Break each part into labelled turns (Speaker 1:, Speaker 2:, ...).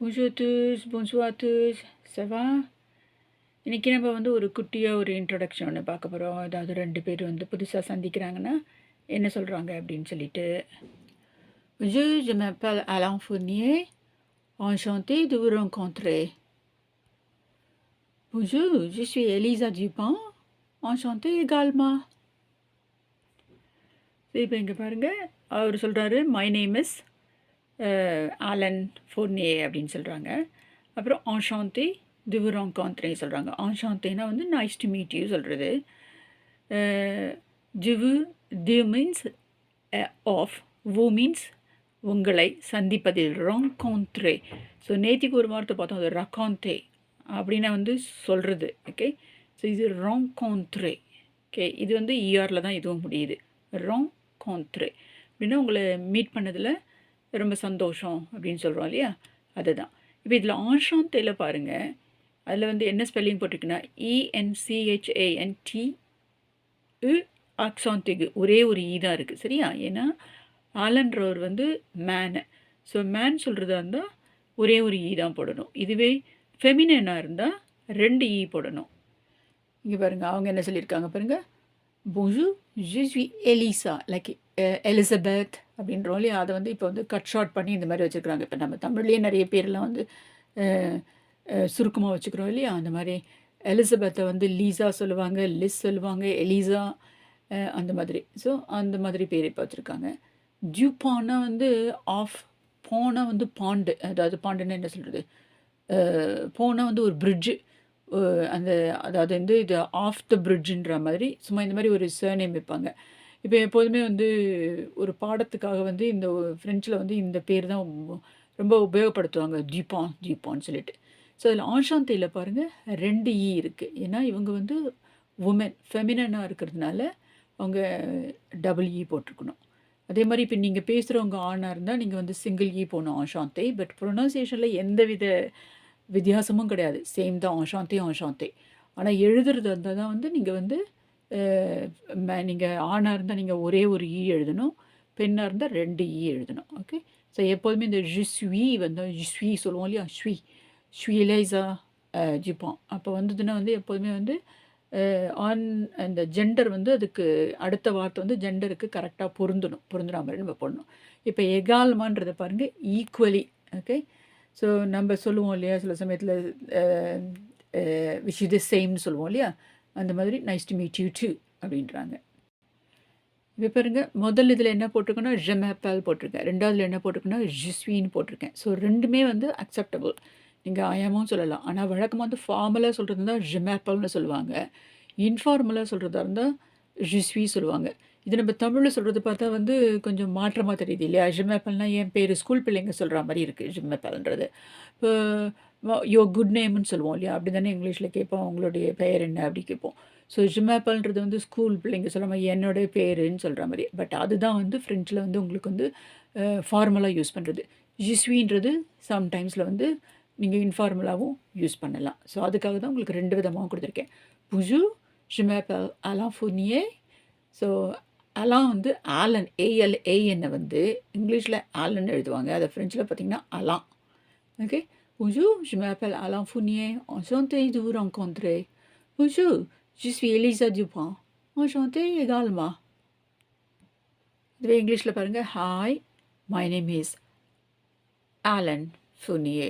Speaker 1: Bonjour tous, bonjour à tous, ça va? இன்னைக்கு நம்ம வந்து ஒரு குட்டியாக ஒரு இன்ட்ரொடக்ஷன் ஒன்று பார்க்க போகிறோம் அதாவது ரெண்டு பேர் வந்து புதுசாக சந்திக்கிறாங்கன்னா என்ன சொல்கிறாங்க அப்படின்னு சொல்லிட்டு Bonjour, je m'appelle Alain Fournier. Enchanté de vous rencontrer. Bonjour, je suis Elisa Dupont. Enchantée également. இப்போ இங்கே பாருங்கள் அவர் சொல்கிறாரு my name is Alan Fournier அப்படின்னு சொல்கிறாங்க அப்புறம் ஆஷாந்தே திவுராங் காந்த்ரே சொல்கிறாங்க ஆஷாந்தேனா வந்து நைஸ் டு மீட் யூ சொல்கிறது ஜிவு தி மீன்ஸ் ஆஃப் வூ மீன்ஸ் உங்களை சந்திப்பதில் ராங் காந்த்ரே ஸோ நேத்திக்கு ஒரு வார்த்தை பார்த்தோம் அது ரகாந்தே அப்படின்னா வந்து சொல்கிறது ஓகே ஸோ இது ராங் காந்த்ரே ஓகே இது வந்து இஆரில் தான் இதுவும் முடியுது. ராங் காந்த்ரே அப்படின்னா உங்களை மீட் பண்ணதில் ரொம்ப சந்தோஷம் அப்படின்னு சொல்கிறோம் இல்லையா? அதுதான். இப்போ இதில் ஆஷாந்தேல பாருங்கள் அதில் வந்து என்ன ஸ்பெல்லிங் போட்டிருக்குன்னா இஎன்சிஹெச்ஏஎன்டி ஆக்ஸாந்திகு ஒரே ஒரு ஈ தான் இருக்குது சரியா? ஏன்னா ஆலன்றவர் வந்து மேனு ஸோ மேன் சொல்கிறதா இருந்தால் ஒரே ஒரு ஈ தான் போடணும். இதுவே ஃபெமினனாக இருந்தால் ரெண்டு ஈ போடணும். இங்கே பாருங்கள் அவங்க என்ன சொல்லியிருக்காங்க பாருங்கள் bonjour ஜிஸ்வி எலிசா லைக் எலிசபெத் அப்படின்றோம் இல்லையா? அதை வந்து இப்போ வந்து கட் ஷார்ட் பண்ணி இந்த மாதிரி வச்சுருக்குறாங்க இப்போ நம்ம தமிழ்லேயே நிறைய பேர்லாம் வந்து சுருக்கமாக வச்சுக்கிறோம் இல்லையா? அந்த மாதிரி எலிசபெத்தை வந்து லீசா சொல்லுவாங்க லிஸ் சொல்லுவாங்க எலிசா அந்த மாதிரி. ஸோ அந்த மாதிரி பேர் இப்போ வச்சுருக்காங்க. ஜூபானா வந்து ஆஃப் போனா வந்து பாண்டு. அதாவது பாண்டுன்னா என்ன சொல்கிறது போனால் வந்து ஒரு பிரிட்ஜு அந்த அதாவது வந்து இது ஆஃப் த பிரிட்ஜுன்ற மாதிரி. சும்மா இந்த மாதிரி ஒரு சர்நேம் வைப்பாங்க. இப்போ எப்போதுமே வந்து ஒரு பாடத்துக்காக வந்து இந்த ஃப்ரெஞ்சில் வந்து இந்த பேர் தான் ரொம்ப உபயோகப்படுத்துவாங்க. ஜீப்பான் ஜீப்பான்னு சொல்லிட்டு. ஸோ அதில் ஆஷாந்தையில் பாருங்கள் ரெண்டு e ஈ இருக்குது ஏன்னா இவங்க வந்து உமன் ஃபெமினனாக இருக்கிறதுனால அவங்க டபுள் இ e போட்டிருக்கணும். அதே மாதிரி இப்போ நீங்கள் பேசுகிறவங்க ஆணாக இருந்தால் நீங்கள் வந்து சிங்கிள் இ போகணும் ஆஷாந்தை பட் ப்ரொனன்சியேஷனில் எந்த வித வித்தியாசமும் கிடையாது. சேம் தான் ஆஷாந்தே ஆஷாந்தே ஆனால் எழுதுறது இருந்தால் தான் வந்து நீங்கள் வந்து நீங்கள் ஆணாக இருந்தால் நீங்கள் ஒரே ஒரு ஈ எழுதணும். பெண்ணாக இருந்தால் ரெண்டு ஈ எழுதணும். ஓகே ஸோ எப்போதுமே இந்த ஜிஸ்வி வந்து ஜிஸ்வி சொல்லுவோம் இல்லையா? ஸ்வி ஸ்வீலைஸா ஜிப்போம் அப்போ வந்ததுன்னா வந்து எப்போதுமே வந்து ஆன் அந்த ஜெண்டர் வந்து அதுக்கு அடுத்த வார்த்தை வந்து ஜெண்டருக்கு கரெக்டாக பொருந்தணும். பொருந்துற மாதிரி நம்ம போடணும். இப்போ எகால்மான்றதை பாருங்கள் ஈக்குவலி ஓகே ஸோ நம்ம சொல்லுவோம் இல்லையா? சில சமயத்தில் விஷ் இது சேம்னு சொல்லுவோம் இல்லையா? அந்த மாதிரி nice to meet you too அப்படின்றாங்க. இப்போ பாருங்க முதல் இதில் என்ன போட்டிருக்கேன்னா ஜெமேப்பால் போட்டிருக்கேன். ரெண்டாவதுல என்ன போட்டிருக்கேன்னா ஜிஸ்வின்னு போட்டிருக்கேன். ஸோ ரெண்டுமே வந்து அக்செப்டபுள் நீங்கள் ஆயாமும் சொல்லலாம். ஆனால் வழக்கமாக வந்து ஃபார்மலாக சொல்கிறது தான் ஜெமேப்பல்னு சொல்லுவாங்க. இன்ஃபார்மலாக சொல்கிறதா இருந்தால் ஜிஸ்வி சொல்லுவாங்க. இது நம்ம தமிழில் சொல்கிறது பார்த்தா வந்து கொஞ்சம் மாற்றமாக தெரியுது இல்லையா? ஜிம்மேப்பல்னால் என் பேர் ஸ்கூல் பிள்ளைங்க சொல்கிற மாதிரி இருக்குது ஜிம்மேப்பல்ன்றது இப்போ யோ குட் நேம்னு சொல்லுவோம் இல்லையா? அப்படி தானே இங்கிலீஷில் கேட்போம். உங்களுடைய பெயர் என்ன? அப்படி கேட்போம். ஸோ ஜிமேப்பல்ன்றது வந்து ஸ்கூல் பிள்ளைங்க சொல்கிற மாதிரி என்னோட பேருன்னு சொல்கிற மாதிரி. பட் அதுதான் வந்து ஃப்ரெஞ்சில் வந்து உங்களுக்கு வந்து ஃபார்மலாக யூஸ் பண்ணுறது ஜிஸ்வின்றது சம்டைம்ஸில் வந்து நீங்கள் இன்ஃபார்மலாகவும் யூஸ் பண்ணலாம். ஸோ அதுக்காக தான் உங்களுக்கு ரெண்டு விதமாக கொடுத்துருக்கேன். புஜு ஜிமேப்பல் அலாம் ஃபுனியே ஸோ அலாம் வந்து ஆலன் ஏஎல் ஏஎன்னை வந்து இங்கிலீஷில் ஆலன் எழுதுவாங்க. அதை ஃப்ரெஞ்சில் பார்த்தீங்கன்னா அலாம் okay Bonjour, je m'appelle Alain Fournier. Enchanté de vous rencontrer. Bonjour, je suis Elisa Dupont. Enchanté également. இதுவே இங்கிலீஷில் பாருங்கள் hi my name is Alan Fournier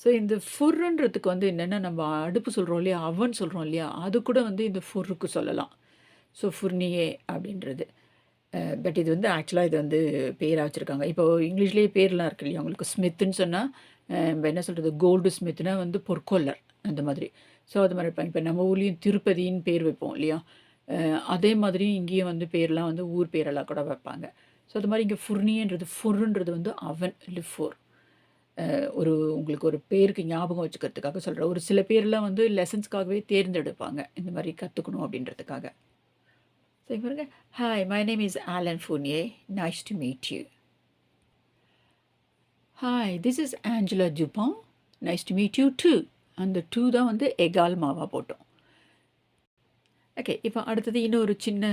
Speaker 1: so இந்த ஃபுர்ன்றதுக்கு வந்து என்னென்னா நம்ம அடுப்பு சொல்கிறோம் இல்லையா அவன் சொல்கிறோம் இல்லையா அது கூட வந்து இந்த ஃபுர்ருக்கு சொல்லலாம் ஸோ ஃபுர்னியே அப்படின்றது பட் இது வந்து ஆக்சுவலாக இது வந்து பேராக வச்சுருக்காங்க இப்போ இங்கிலீஷ்லேயே பேர்லாம் இருக்கு இல்லையா உங்களுக்கு ஸ்மித்துன்னு சொன்னால் என்ன சொல்கிறது கோல்டு ஸ்மித்னா வந்து பொற்கொல்லர் அந்த மாதிரி. ஸோ அது மாதிரி இப்போ நம்ம ஊர்லேயும் திருப்பதின்னு பேர் வைப்போம் இல்லையா? அதே மாதிரி இங்கேயும் வந்து பேர்லாம் வந்து ஊர் பேரெல்லாம் கூட வைப்பாங்க. ஸோ அது மாதிரி இங்கே ஃபுர்னின்றது ஃபுர்ன்றது வந்து அவன் இல்லை ஃபோர். ஒரு உங்களுக்கு ஒரு பேருக்கு ஞாபகம் வச்சுக்கிறதுக்காக சொல்கிறேன் ஒரு சில பேர்லாம் வந்து லெசன்ஸ்க்காகவே தேர்ந்தெடுப்பாங்க இந்த மாதிரி கற்றுக்கணும் அப்படின்றதுக்காக. சரி பாருங்க. Hi my name is Alan Fournier nice to meet you hi this is Angela ஜுபான் nice to meet you too அந்த டூ தான் வந்து எகால் மாவா போட்டோம். ஓகே இப்போ அடுத்தது இன்னொரு சின்ன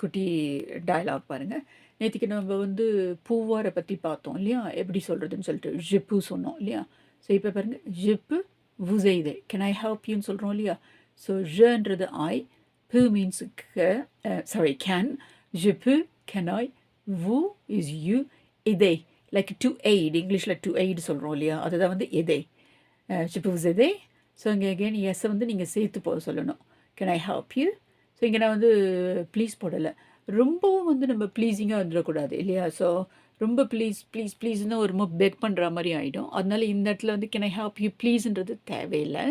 Speaker 1: குட்டி டயலாக் பாருங்கள் நேற்றுக்கு நம்ம வந்து பூவாரை பற்றி பார்த்தோம் இல்லையா? எப்படி சொல்கிறதுன்னு சொல்லிட்டு ஜிப்பு சொன்னோம் இல்லையா? ஸோ இப்போ பாருங்கள் ஜிப்பு vous கேன் ஐ ஹெல்ப் யூன்னு சொல்கிறோம் இல்லையா? ஸோ ஜன்றது ஐ பு மீன்ஸ் க சாரி கேன் ஜிப்பு கேன் ஐ வு இஸ் யூ இதே லைக் டு எய்ட் இங்கிலீஷில் டு எய்ட் சொல்கிறோம் இல்லையா? அதுதான் வந்து எதே? சிப்பூஸ் எதே ஸோ இங்கே அகெயின் எஸ்ஸை வந்து நீங்கள் சேர்த்து போக சொல்லணும். Can I help you so இங்கே நான் வந்து ப்ளீஸ் போடலை. ரொம்பவும் வந்து நம்ம ப்ளீஸிங்காக வந்துடக்கூடாது இல்லையா? ஸோ ரொம்ப ப்ளீஸ் ப்ளீஸ் ப்ளீஸ்னு ஒரு ரொம்ப பெக் பண்ணுற மாதிரி ஆகிடும் அதனால இந்த இடத்துல வந்து கேன் ஐ ஹெல்ப் யூ ப்ளீஸ்ன்றது தேவையில்லை.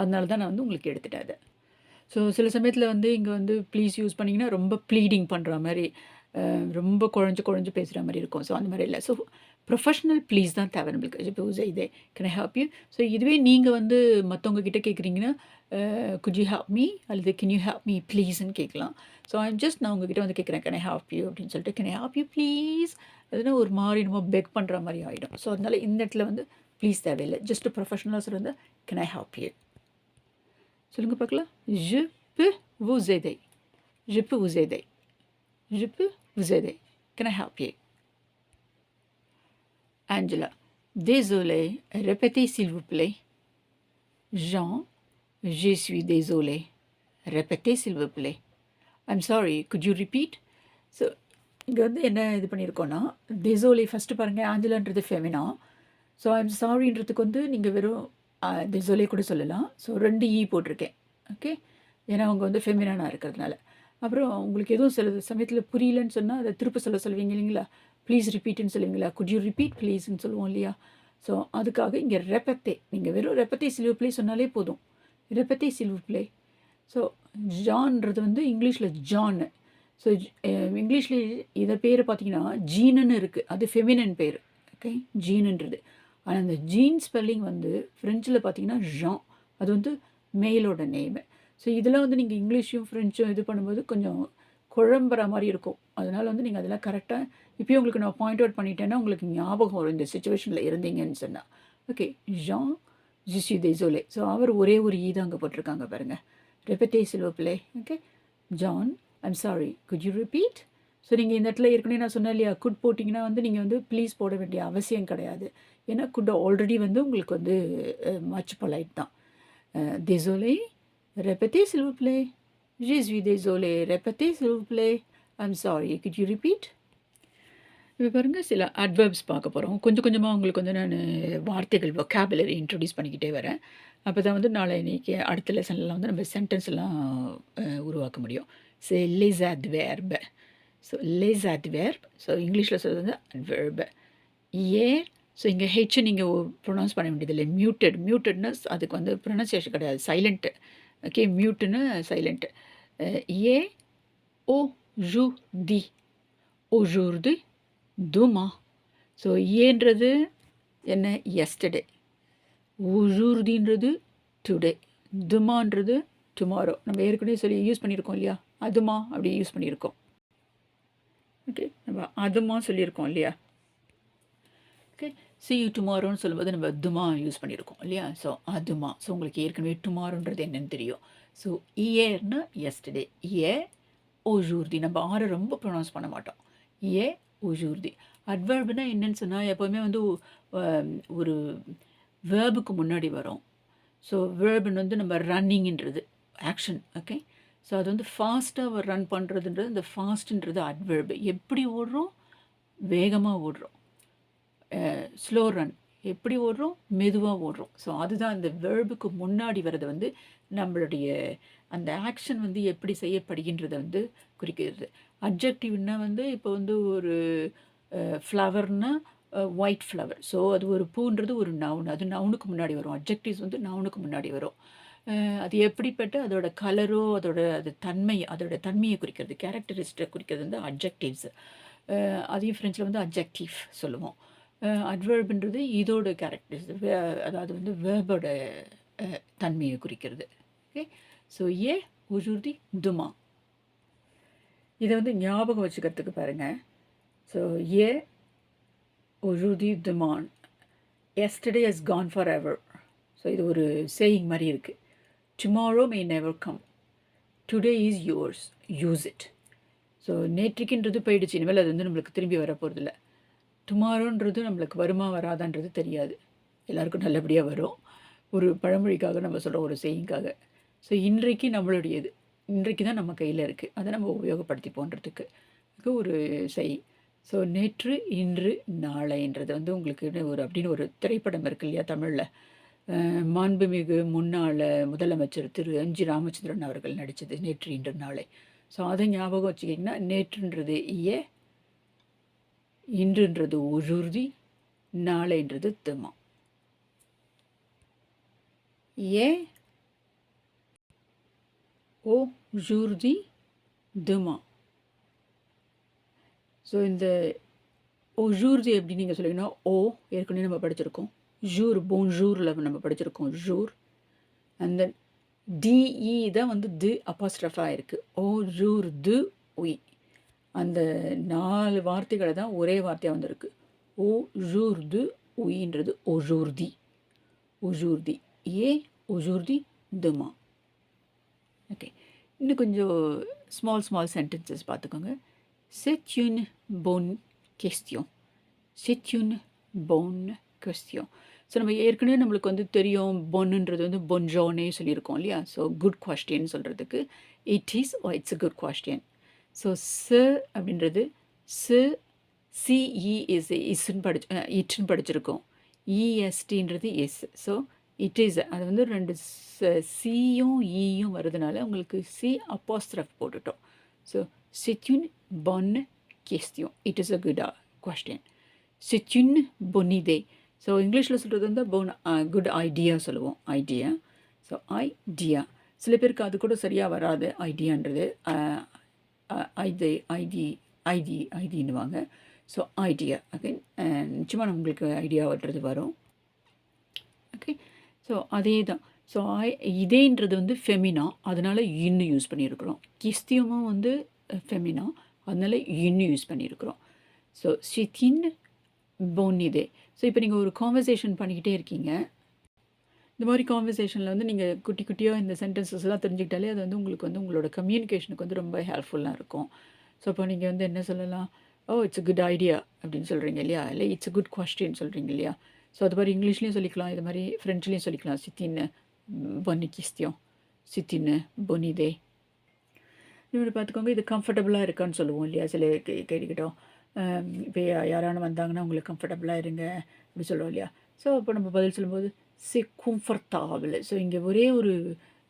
Speaker 1: அதனால தான் நான் வந்து உங்களுக்கு எடுத்துட்டேன் அதை. ஸோ சில சமயத்தில் வந்து இங்கே வந்து ப்ளீஸ் யூஸ் பண்ணிங்கன்னா ரொம்ப ப்ளீடிங் பண்ணுற மாதிரி ரொம்ப குழஞ்சு குழஞ்சு பேசுகிற மாதிரி இருக்கும். ஸோ அந்த மாதிரி இல்லை. ஸோ ப்ரொஃபஷ்னல் ப்ளீஸ் தான் தேவை நம்மளுக்கு. இப்போ இதே. Can I help you so இதுவே நீங்கள் வந்து மற்றவங்க கிட்டே கேட்குறீங்கன்னா குட் யூ ஹெல்ப் மீ அல்லது கின் யூ ஹாப் மீ ப்ளீஸ்ன்னு கேட்கலாம் ஸோ ஐம் ஜஸ்ட் நான் உங்ககிட்ட வந்து கேட்குறேன் கேன் ஐ ஹெல்ப் யூ அப்படின்னு சொல்லிட்டு கேன் ஐ யூ ப்ளீஸ் அதுனா ஒரு மாதிரி நம்ம பெக் பண்ணுற மாதிரி ஆகிடும் ஸோ அதனால இந்த இடத்துல வந்து ப்ளீஸ் தேவையில்லை. ஜஸ்ட் ப்ரொஃபஷ்னலாக சொல்லுறது கேன் ஐ ஹெல்ப் யூ சொல்லுங்கள் பார்க்கலாம். ஜிப்பு peux ஜிப்பு aider. ஜிப்பு Vizele, can I help you? Angela, désolé, répétez s'il vous plaît. Jean, je suis désolé. Répétez s'il vous plaît. I'm sorry could you repeat so இங்கே வந்து என்ன இது பண்ணியிருக்கோன்னா டெசோலே ஃபஸ்ட்டு பாருங்கள் ஆஞ்சலான்றது ஃபெமினா ஸோ ஐம் சாரின்றதுக்கு வந்து நீங்கள் வெறும் டெசோலே கூட சொல்லலாம் ஸோ ரெண்டு ஈ போட்டிருக்கேன் ஓகே ஏன்னா அவங்க வந்து ஃபெமினானாக இருக்கிறதுனால அப்புறம் உங்களுக்கு எதுவும் சில சமயத்தில் புரியலன்னு சொன்னால் அதை திருப்ப சொல்ல சொல்லுவீங்க இல்லைங்களா? ப்ளீஸ் ரிப்பீட்னு சொல்லுவீங்களா? குட் யூ ரிப்பீட் ப்ளீஸ்ன்னு சொல்லுவோம் இல்லையா? ஸோ அதுக்காக இங்கே ரெப்பத்தே நீங்கள் வெறும் ரெப்பத்தே சில்வர் ப்ளே சொன்னாலே போதும். ரெப்பத்தே சில்வர் ப்ளே ஸோ ஜான்றது வந்து இங்கிலீஷில் ஜான் ஸோ இங்கிலீஷில் இதை பேர் பார்த்தீங்கன்னா ஜீனுன்னு இருக்குது அது ஃபெமினன் பேர். ஓகே ஜீனுன்றது ஆனால் அந்த ஜீன் ஸ்பெல்லிங் வந்து ஃப்ரெஞ்சில் பார்த்தீங்கன்னா ஜான் அது வந்து மேலோட நேமு ஸோ இதெல்லாம் வந்து நீங்கள் இங்கிலீஷும் ஃப்ரெஞ்சும் இது பண்ணும்போது கொஞ்சம் குழம்புற மாதிரி இருக்கும். அதனால் வந்து நீங்கள் அதெல்லாம் கரெக்டாக இப்போயும் உங்களுக்கு நான் பாயிண்ட் அவுட் பண்ணிட்டேன்னா உங்களுக்கு ஞாபகம் வரும் இந்த சுச்சுவேஷனில் இருந்தீங்கன்னு சொன்னால் ஓகே ஜான் ஜிசி தேசோலே ஸோ அவர் ஒரே ஒரு ஈ தான் அங்கே போட்டிருக்காங்க பாருங்கள் ரெப்பட்டே சில்வப்பிள்ளை okay John I'm sorry could you repeat so நீங்கள் இந்த இடத்துல ஏற்கனவே நான் சொன்னேன் இல்லையா? குட் போட்டிங்கன்னா வந்து நீங்கள் வந்து ப்ளீஸ் போட வேண்டிய அவசியம் கிடையாது. ஏன்னா குட் ஆல்ரெடி வந்து உங்களுக்கு வந்து மச் பொலைட் தான். தேசோலே répétez s'il vous plaît. Je suis désolé répétez s'il vous plaît. I'm sorry. Could you repeat? இப்போ பாருங்கள் சில அட்வர்ப்ஸ் பார்க்க போகிறோம் கொஞ்சம் கொஞ்சமாக உங்களுக்கு வந்து நான் வார்த்தைகள் வொக்காபுலரி இன்ட்ரடியூஸ் பண்ணிக்கிட்டே வரேன். அப்போ தான் வந்து நாளை இன்னைக்கு அடுத்த லெசன்லாம் வந்து நம்ம சென்டென்ஸ் எல்லாம் உருவாக்க முடியும். சே லேஸ் adverb ஸோ லேஸ் adverb ஸோ இங்கிலீஷில் சொல்கிறது வந்து அட்வெர்ப ஏ ஸோ இங்கே ஹெச் நீங்கள் ப்ரொனவுன்ஸ் பண்ண வேண்டியதில்லை. மியூட்டட் மியூட்டட்னஸ் அதுக்கு வந்து ப்ரொனன்சியேஷன் கிடையாது. சைலண்ட்டு ஓகே மியூட்டுன்னு சைலண்ட்டு ஏ ஓ ஜூ தி aujourd'hui துமா ஸோ ஏன்றது என்ன எஸ்டர்டே aujourd'hui டுடே துமான்றது டுமாரோ நம்ம ஏற்கனவே சொல்லி யூஸ் பண்ணியிருக்கோம் இல்லையா? அதுமா அப்படி யூஸ் பண்ணியிருக்கோம். ஓகே நம்ம அதுமா சொல்லியிருக்கோம் இல்லையா? ஓகே சி யூ டுமாரோன்னு சொல்லும்போது நம்ம துமா யூஸ் பண்ணியிருக்கோம் இல்லையா? ஸோ அதுமா ஸோ உங்களுக்கு ஏற்கனவே டுமாரோன்றது என்னன்னு தெரியும். ஸோ இயர்னா எஸ்டே ஏ ஓஜூர்தி. நம்ம ஆரை ரொம்ப ப்ரொனவுன்ஸ் பண்ண மாட்டோம். ஏ ஓஜூர்தி. அட்வர்ப்னா என்னன்னு சொன்னால் எப்போவுமே வந்து ஒரு வேர்புக்கு முன்னாடி வரும். ஸோ வேர்புன்னு வந்து நம்ம ரன்னிங்ன்றது ஆக்ஷன் ஓகே ஸோ அது வந்து ஃபாஸ்ட்டாக ரன் பண்ணுறதுன்றது இந்த ஃபாஸ்ட்டுன்றது அட்வர்பு எப்படி ஓடுறோம்? வேகமாக ஓடுறோம். ஸ்லோ ரன் எப்படி ஓடுறோம்? மெதுவாக ஓடுறோம். ஸோ அதுதான் அந்த வேர்புக்கு முன்னாடி வர்றது வந்து நம்மளுடைய அந்த ஆக்ஷன் வந்து எப்படி செய்யப்படுகின்றதை வந்து குறிக்கிறது. அப்ஜெக்டிவ்னா வந்து இப்போ வந்து ஒரு ஃப்ளவர்னால் ஒயிட் ஃப்ளவர் ஸோ அது ஒரு பூன்றது ஒரு நவுன் அது நவுனுக்கு முன்னாடி வரும். அப்ஜெக்டிவ்ஸ் வந்து நவுனுக்கு முன்னாடி வரும். அது எப்படிப்பட்ட அதோட கலரோ அதோட அது தன்மை அதோட தன்மையை குறிக்கிறது. கேரக்டரிஸ்டை குறிக்கிறது வந்து அப்ஜெக்டிவ்ஸ் அதையும் ஃப்ரெஞ்சில் வந்து அப்ஜெக்டிவ் சொல்லுவோம். அட்வர்புன்றது இதோட கேரக்டர்ஸ் அதாவது வந்து வேர்போட தன்மையை குறிக்கிறது. ஓகே ஸோ ஏ உஜுர்தி துமா. இதை வந்து ஞாபகம் வச்சுக்கிறதுக்கு பாருங்கள் ஸோ ஏ உஜுர்தி துமான். Yesterday is gone for ever so இது ஒரு சேயிங் மாதிரி இருக்குது tomorrow may never come today is yours use it so நேற்றுக்குன்றது போயிடுச்சு. இனிமேல் அது வந்து நம்மளுக்கு திரும்பி வர போகிறதில்ல டுமாரோன்றது நம்மளுக்கு வருமா வராதான்றது தெரியாது. எல்லாருக்கும் நல்லபடியாக வரும். ஒரு பழமொழிக்காக நம்ம சொல்கிறோம் ஒரு செய்யுங்காக ஸோ இன்றைக்கு நம்மளுடையது. இன்றைக்கு தான் நம்ம கையில் இருக்குது அதை நம்ம உபயோகப்படுத்தி போன்றதுக்கு ஒரு செய். ஸோ நேற்று இன்று நாளைன்றது வந்து உங்களுக்கு ஒரு அப்படின்னு ஒரு திரைப்படம் இருக்கு இல்லையா தமிழில்? மாண்புமிகு முன்னாள் முதலமைச்சர் திரு. எம். ஜி. ராமச்சந்திரன் அவர்கள் நடித்தது நேற்று இன்று நாளை. ஸோ அதை ஞாபகம் வச்சுக்கிங்கன்னா நேற்றுன்றது ஏ இன்றுன்றது உருதி நாளைன்றது திமா ஏ? ஓ ஜூர்தி திமா ஸோ இந்த ஓ ஜூர்தி எப்படி நீங்கள் சொல்லிங்கன்னா ஓ ஏற்கனவே நம்ம படிச்சிருக்கோம். ஜூர் போன் ஜூரில் நம்ம படிச்சிருக்கோம் ஜூர். அண்ட் தென் டிஇ தான் வந்து து அப்பாஸ்ட்ரஃபாக இருக்குது ஓ ஜூர் து உய். அந்த நாலு வார்த்தைகளை தான் ஒரே வார்த்தையாக வந்திருக்கு. ஓ ஜூர்து உயின்றது ஒஜூர்தி ஒஜூர்தி ஏ ஒஜூர்தி துமா. ஓகே. இன்னும் கொஞ்சம் ஸ்மால் ஸ்மால் சென்டென்சஸ் பார்த்துக்கோங்க. செட் யூன் பொன் கெஸ்தியம். செட் யூன் பொன் கொஸ்டியும் ஸோ நம்ம ஏற்கனவே நம்மளுக்கு வந்து தெரியும் பொன்னுன்றது வந்து பொன்ஜோனே சொல்லியிருக்கோம் இல்லையா? ஸோ குட் கொஸ்டின் சொல்கிறதுக்கு it is it's a good question so ச அப்படின்றது ச சிஇ இஸ் இஸ்ன்னு படிச்சு இட்டுன்னு படிச்சிருக்கோம். இஎஸ்டின்றது எஸ் ஸோ இட் இஸ் அது வந்து ரெண்டு சியும் இயும் e வருதுனால உங்களுக்கு சி அப்போஸ்ட்ரஃப் போட்டுட்டோம். ஸோ சிட்யூன் பொன் கேஸ்தியும் it is a good question சிட்யூன் பொன்னிதே ஸோ இங்கிலீஷில் சொல்கிறது வந்து போன் குட் ஐடியா சொல்லுவோம். ஐடியா ஸோ ஐடியா சில பேருக்கு அது கூட சரியாக வராது ஐடியான்றது ஐடி ஐடி ஐடி ஐடின்னுவாங்க ஸோ ஐடியா ஓகே நிச்சயமாக உங்களுக்கு ஐடியா வர்றது வரும். ஓகே ஸோ அதே தான் ஸோ ஐ இதேன்றது வந்து ஃபெமினா அதனால் இன்னும் யூஸ் பண்ணியிருக்கிறோம். கிஸ்தியமும் வந்து ஃபெமினா அதனால் இன்னும் யூஸ் பண்ணியிருக்கிறோம். ஸோ சித்தின் இதே. ஸோ இப்போ நீங்கள் ஒரு கான்வர்சேஷன் பண்ணிக்கிட்டே இருக்கீங்க. இந்த மாதிரி கான்வர்சேஷனில் வந்து நீங்கள் குட்டி குட்டியாக இந்த சென்டென்சஸ்லாம் தெரிஞ்சுக்கிட்டாலே அது வந்து உங்களுக்கு வந்து உங்களோட கம்யூனிகேஷனுக்கு வந்து ரொம்ப ஹெல்ப்ஃபுல்லாக இருக்கும். ஸோ இப்போ நீங்கள் வந்து என்ன சொல்லலாம்? Oh it's a good idea அப்படின்னு சொல்கிறீங்க இல்லையா? இல்லை இட்ஸ் அ குட் கொஸ்டின் சொல்கிறீங்க இல்லையா? ஸோ அது மாதிரி இங்கிலீஷ்லேயும் சொல்லிக்கலாம் இது மாதிரி ஃப்ரெஞ்ச்லேயும் சொல்லிக்கலாம். சித்தின்னு பொன்னி கிஸ்தியம். சித்தின்னு பொனிதே இப்படி பார்த்துக்கோங்க இது கம்ஃபர்டபுளாக இருக்கான்னு சொல்லுவோம் இல்லையா? சில கேட்டுக்கிட்டோம். இப்போ யாரான வந்தாங்கன்னா உங்களுக்கு கம்ஃபர்டபுளாக இருங்க அப்படி சொல்லுவோம் இல்லையா? ஸோ அப்போ நம்ம பதில் சொல்லும்போது சி கம்ஃபர்டபுள் ஸோ இங்கே ஒரே ஒரு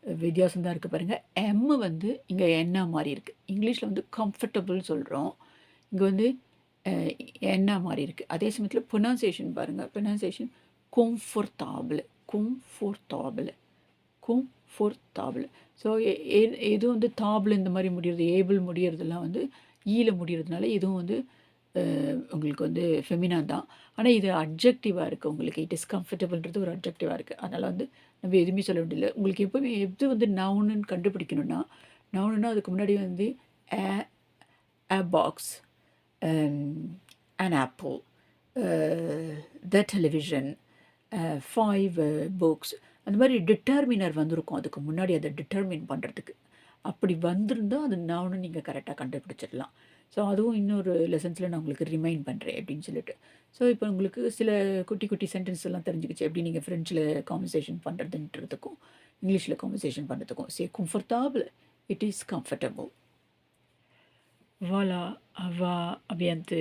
Speaker 1: வித்தியாசம் தான் இருக்குது பாருங்கள் எம் வந்து இங்கே என்ன மாதிரி இருக்குது இங்கிலீஷில் வந்து கம்ஃபர்டபுள் சொல்கிறோம் இங்கே வந்து என்ன மாதிரி இருக்குது அதே சமயத்தில் ப்ரொனன்சியேஷன் பாருங்கள் ப்ரொனன்சியேஷன் கொம்ஃபர்டாபிள் கொம்ஃபோர்டாபிள் கொம்ஃபோர்டாபிள் ஸோ எதுவும் வந்து தாபிள் இந்த மாதிரி முடியறது ஏபிள் முடியறதுலாம் வந்து e ஈல முடியறதுனால இதுவும் வந்து உங்களுக்கு வந்து ஃபெமினா தான். ஆனால் இது அப்ஜெக்டிவாக இருக்குது உங்களுக்கு. இட் இஸ் கம்ஃபர்டபுள்ன்றது ஒரு அப்ஜெக்டிவாக இருக்குது அதனால் வந்து நம்ம எதுவுமே சொல்ல வேண்டியதில்லை. உங்களுக்கு எப்போவுமே எது வந்து நவுனுன்னு கண்டுபிடிக்கணும்னா நவுனுன்னா அதுக்கு முன்னாடி வந்து ஏ a பாக்ஸ் அன் ஆப்போ த டெலிவிஷன் ஃபைவ் புக்ஸ் அந்த மாதிரி டிட்டர்மினர் வந்திருக்கும். அதுக்கு முன்னாடி அதை டிட்டர்மின் பண்ணுறதுக்கு அப்படி வந்திருந்தால் அது நவுன்னு நீங்கள் கரெக்டாக கண்டுபிடிச்சிடலாம். ஸோ அதுவும் இன்னொரு லெசன்ஸில் நான் உங்களுக்கு ரிமைண்ட் பண்ணுறேன் அப்படின்னு சொல்லிட்டு. ஸோ இப்போ உங்களுக்கு சில குட்டி குட்டி சென்டென்ஸ் எல்லாம் தெரிஞ்சுக்கிச்சு. எப்படி நீங்கள் ஃப்ரெஞ்சில் கான்வர்சேஷன் பண்ணுறதுன்றதுக்கும் இங்கிலீஷில் கான்வர்சேஷன் பண்ணுறதுக்கும் say comfortable it is comfortable வாலா அவா அபியந்து